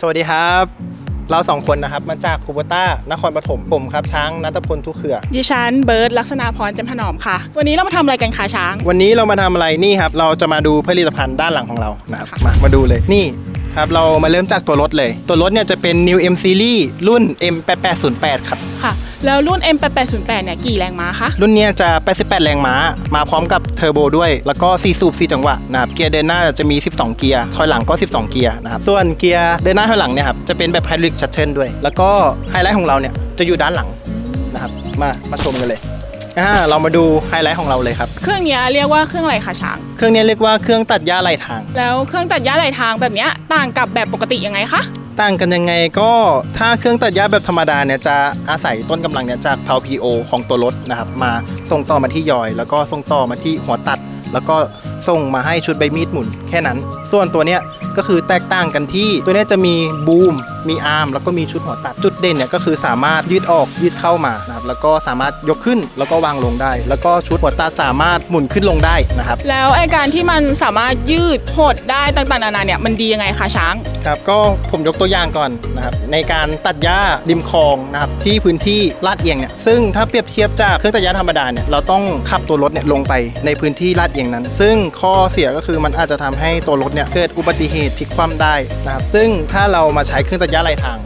สวัสดีครับ เราสองคนนะครับมาจากคูโบต้านครปฐมผมครับช้างนัทพลทุกเขือดิฉันเบิร์ดลักษณะพรเจมถนอมค่ะ วันนี้เรามาทำอะไรกันคะช้าง วันนี้เรามาทำอะไรนี่ครับ เราจะมาดูผลิตภัณฑ์ด้านหลังของเรานะครับค่ะมามาดูเลยนี่ครับเรามาเริ่มจากตัวรถเลย ตัวรถเนี่ยจะเป็น New M Series รุ่น M8808 ครับ ค่ะ แล้วรุ่น M8808 เนี่ยกี่แรงม้าคะ รุ่นเนี้ยจะ 88 แรงม้า มาพร้อมกับเทอร์โบด้วย แล้วก็ 4 สูบ 4 จังหวะนะครับเกียร์เดินหน้าจะมี 12 เกียร์ถอยหลังก็ 12 เกียร์นะครับส่วนเกียร์เดินหน้าถอยหลังเนี่ยครับจะเป็นแบบไฮดรอลิกชัตเชิลด้วย แล้วก็ไฮไลท์ของเราเนี่ยจะอยู่ด้านหลังนะครับมามาชมกันเลยอ่าเรามาดูไฮไลท์ของเราเลยครับ เครื่องเนี้ยเรียกว่าเครื่องอะไรคะช้าง เครื่องนี้เรียกว่าเครื่องตัดหญ้าไหลทาง แล้วเครื่องตัดหญ้าไหลทางแบบเนี้ยต่างกับแบบปกติยังไงคะ ต่างกันยังไงก็ถ้าเครื่องตัดหญ้าแบบธรรมดาเนี่ยจะอาศัยต้นกำลังเนี่ยจากเพา PO ของตัวรถนะครับมาส่งต่อมาที่ยอย แล้วก็ส่งต่อมาที่หัวตัด แล้วก็ส่งมาให้ชุดใบมีดหมุนแค่นั้น ส่วนตัวเนี้ยก็คือแตกต่างกันที่ตัวเนี้ยจะมีบูมมีอาร์มแล้วก็มีชุดหัวตัดจุดเด่นเนี่ยก็คือสามารถยืดออกยืดเข้ามานะครับแล้วก็สามารถยกขึ้นแล้วก็วางลงได้ แล้วก็ชุดหัวตัดสามารถหมุนขึ้นลงได้นะครับ แล้วไอการที่มันสามารถยืดหดได้ต่างๆนานาเนี่ยมันดียังไงคะช้างครับก็ผมยกตัวอย่างก่อนนะครับในการตัดหญ้าริมคลองนะครับที่พื้นที่ลาดเอียงเนี่ยซึ่งถ้าเปรียบเทียบจากเครื่องตัดหญ้าธรรมดาเนี่ยเราต้องขับตัวรถเนี่ยลงไปในพื้นที่ลาดเอียงนั้น ซึ่งข้อเสียก็คือมันอาจจะทำให้ตัวรถเนี่ยเกิดอุบัติเหตุพลิกคว่ำได้นะครับซึ่งถ้าเรามาใช้เครื่องตัดหญ้าไหลทาง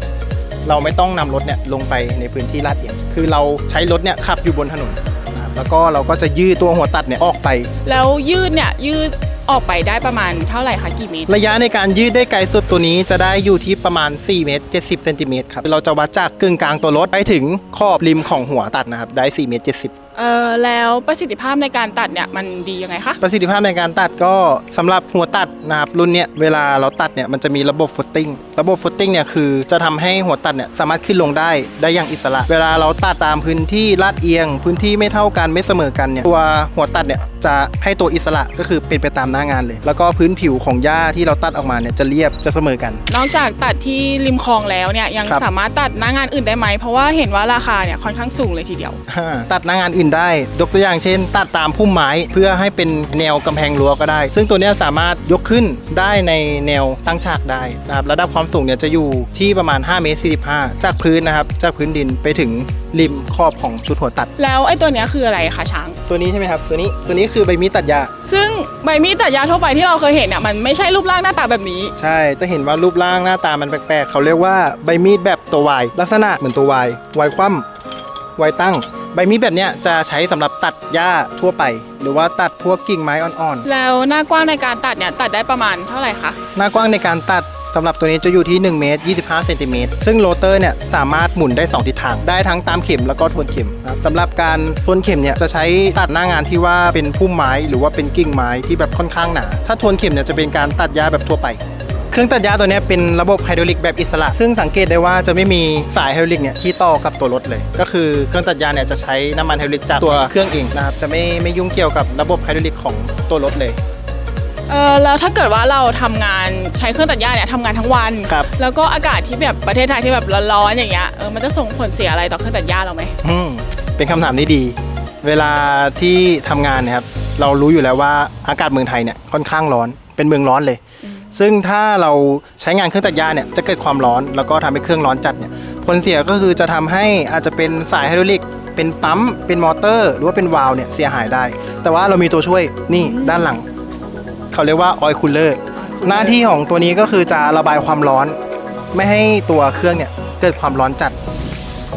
เราไม่ต้องนำรถเนี่ยลงไปในพื้นที่ลาดเอียงคือเราใช้รถเนี่ยขับอยู่บนถนนนะครับแล้วก็เราก็จะยืดตัวหัวตัดเนี่ยออกไป แล้วยืดเนี่ยยืดออกไปได้ประมาณเท่าไหร่คะกี่เมตร ระยะในการยืดได้ไกลสุดตัวนี้จะได้อยู่ที่ประมาณ 4 เมตร 70เซนติเมตรครับเราจะวัดจากกึ่งกลางตัวรถไปถึงขอบริมของหัวตัดนะครับได้ 4 เมตร 70เออแล้วประสิทธิภาพในการตัดเนี่ยมันดียังไงคะ ประสิทธิภาพในการตัดก็สำหรับหัวตัดนะครับรุ่นเนี้ยเวลาเราตัดเนี่ยมันจะมีระบบฟุตติ้งระบบฟุตติ้งเนี่ยคือจะทำให้หัวตัดเนี่ยสามารถขึ้นลงได้ได้อย่างอิสระ เวลาเราตัดตามพื้นที่ลาดเอียง พื้นที่ไม่เท่ากันไม่เสมอกันเนี่ยตัวหัวตัดเนี่ยจะให้ตัวอิสระก็คือเป็นไปตามหน้างานเลย แล้วก็พื้นผิวของหญ้าที่เราตัดออกมาเนี่ยจะเรียบจะเสมอกัน นอกจากตัดที่ริมคลองแล้วเนี่ยยังครับ สามารถตัดหน้างานอื่นได้ไหมเพราะว่าเห็นว่าราคาเนี่ยค่อนข้างสูงเลยทีเดียวอ่าตัดหน้างานอื่นได้ ยกตัวอย่างเช่น ตัดตามพุ่มไม้เพื่อให้เป็นแนวกำแพงรั้วก็ได้ ซึ่งตัวเนี้ยสามารถยกขึ้นได้ในแนวตั้งฉากได้นะครับระดับความสูงเนี่ยจะอยู่ที่ประมาณ5เมตร45จากพื้นนะครับจากพื้นดินไปถึงริมขอบของชุดหัวตัด แล้วไอ้ตัวเนี้ยคืออะไรคะช้าง ตัวนี้ใช่ไหมครับ ตัวนี้ตัวนี้คือใบมีดตัดหญ้าซึ่งใบมีดตัดหญ้าทั่วไปที่เราเคยเห็นเนี่ยมันไม่ใช่รูปร่างหน้าตาแบบนี้ ใช่จะเห็นว่ารูปร่างหน้าตามันแปลกๆ เขาเรียกว่าใบมีดแบบตัววายลักษณะเหมือนตัววายวายคว่ำวายตั้ง ใบมีดแบบเนี้ยจะใช้สำหรับตัดหญ้าทั่วไป หรือว่าตัดพวกกิ่งไม้อ่อนๆแล้วหน้ากว้างในการตัดเนี่ยตัดได้ประมาณเท่าไหร่คะหน้ากว้างในการตัดสำหรับตัวนี้จะอยู่ที่1เมตร25เซนติเมตรซึ่งโรเตอร์เนี่ยสามารถหมุนได้2ทิศทาง ได้ทั้งตามเข็มแล้วก็ทวนเข็มนะครับสำหรับการทวนเข็มเนี่ยจะใช้ตัดหน้างานที่ว่าเป็นพุ่มไม้ หรือว่าเป็นกิ่งไม้ที่แบบค่อนข้างหนา ถ้าทวนเข็มเนี่ยจะเป็นการตัดหญ้าแบบทั่วไป เครื่องตัดหญ้าตัวเนี้ยเป็นระบบไฮดรอลิกแบบอิสระ ซึ่งสังเกตได้ว่าจะไม่มีสายไฮดรอลิกเนี่ยที่ต่อกับตัวรถเลย ก็คือเครื่องตัดหญ้าเนี่ยจะใช้น้ำมันไฮดรอลิกจากตัวเครื่องเองนะครับจะไม่ไม่ยุ่งเกี่ยวกับระบบไฮดรอลิกของตัวรถเลยเออแล้วถ้าเกิดว่าเราทำงานใช้เครื่องตัดหญ้าเนี่ยทำงานทั้งวันครับแล้วก็อากาศที่แบบประเทศไทยที่แบบร้อนๆอย่างเงี้ยเออมันจะส่งผลเสียอะไรต่อเครื่องตัดหญ้าเราไหมอืมเป็นคำถามที่ดี เวลาที่ทำงานเนะครับเรารู้อยู่แล้วว่าอากาศเมืองไทยเนี่ยค่อนข้างร้อนเป็นเมืองร้อนเลย ซึ่งถ้าเราใช้งานเครื่องตัดหญ้าเนี่ยจะเกิดความร้อนแล้วก็ทำให้เครื่องร้อนจัดเนี่ยผลเสียก็คือจะทำให้อาจจะเป็นสายไฮดรอลิก เป็นปั๊ม เป็นมอเตอร์ หรือว่าเป็นวาล์วเนี่ยเสียหายได้ แต่ว่าเรามีตัวช่วยนี่ด้านหลัง เขาเรียกว่าออยล์คูลเลอร์หน้าที่ของตัวนี้ก็คือจะระบายความร้อน ไม่ให้ตัวเครื่องเนี่ยเกิดความร้อนจัด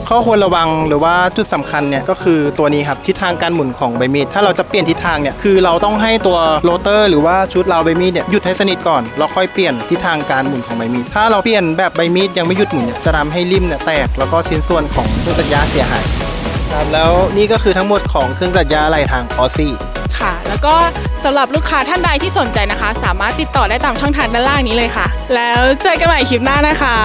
ข้อควรระวังหรือว่าจุดสำคัญเนี่ยก็คือตัวนี้ครับทิศทางการหมุนของใบมีดถ้าเราจะเปลี่ยนทิศทางเนี่ยคือเราต้องให้ตัวโรเตอร์หรือว่าชุดราวใบมีดเนี่ยหยุดให้สนิทก่อนแล้วค่อยเปลี่ยนทิศทางการหมุนของใบมีดถ้าเราเปลี่ยนแบบใบมีดยังไม่หยุดหมุนเนี่ยจะทำให้ริมเนี่ยแตกแล้วก็ชิ้นส่วนของเครื่องตัดหญ้าเสียหายครับแล้วนี่ก็คือทั้งหมดของเครื่องตัดหญ้าไหลทางออซี่ค่ะ แล้วก็สำหรับลูกค้าท่านใดที่สนใจนะคะ สามารถติดต่อได้ตามช่องทางด้านล่างนี้เลยค่ะ แล้วเจอกันใหม่คลิปหน้านะคะ